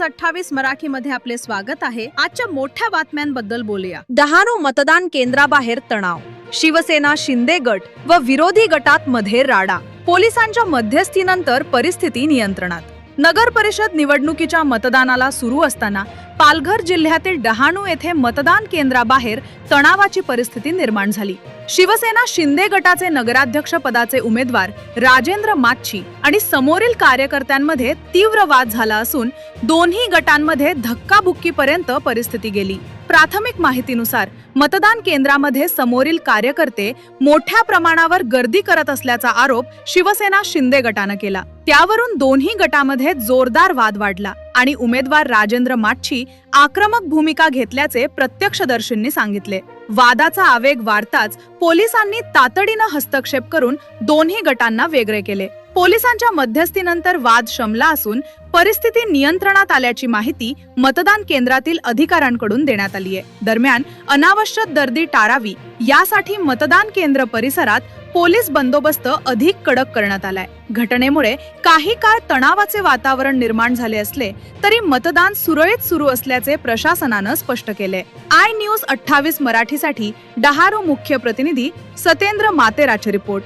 News अठ्ठावीस मराठी मध्ये आपले स्वागत आहे. आजच्या मोठ्या बातम्यांबद्दल बोलूया. डहाणू मतदान केंद्राबाहेर तणाव. शिवसेना शिंदे गट व विरोधी गटात मध्ये राडा. पोलिसांच्या मध्यस्थीनंतर परिस्थिती नियंत्रणात. नगर परिषद निवडणुकीच्या मतदानाला सुरू असताना पालघर जिल्ह्यातील डहाणू येथे मतदान केंद्राबाहेर तणावाची परिस्थिती निर्माण झाली. शिवसेना शिंदे गटाचे नगराध्यक्ष पदाचे उमेदवार राजेंद्र माच्छी आणि समोरील कार्यकर्त्यांमध्ये तीव्र वाद झाला असून दोन्ही गटांमध्ये धक्काबुक्कीपर्यंत परिस्थिती गेली. प्राथमिक माहितीनुसार मतदान केंद्रामध्ये समोरील कार्यकर्ते मोठ्या प्रमाणावर गर्दी करत असल्याचा आरोप शिवसेना शिंदे गटानं केला. त्यावरून दोन्ही गटामध्ये जोरदार वाद वाढला. आणि उमेदवार राजेंद्र माठची आक्रमक भूमिका घेतल्याचे प्रत्यक्षदर्शींनी सांगितले. वादाचा आवेग वाढताच पोलिसांनी तातडीनं हस्तक्षेप करून दोन्ही गटांना वेगळे केले. पोलिसांच्या मध्यस्थीनंतर वाद शमला असून परिस्थिती नियंत्रणात आल्याची माहिती मतदान केंद्रातील अधिकाऱ्यांकडून देण्यात आली आहे दरम्यान अनावश्यक गर्दी टाळावी यासाठी मतदान केंद्र परिसरात पोलीस बंदोबस्त अधिक कडक करण्यात आलाय. घटनेमुळे काही काळ तणावाचे वातावरण निर्माण झाले असले तरी मतदान सुरळीत सुरू असल्याचे प्रशासनानं स्पष्ट केले आय न्यूज अठ्ठावीस मराठीसाठी डहाणू मुख्य प्रतिनिधी सतेंद्र मातेराचे रिपोर्ट.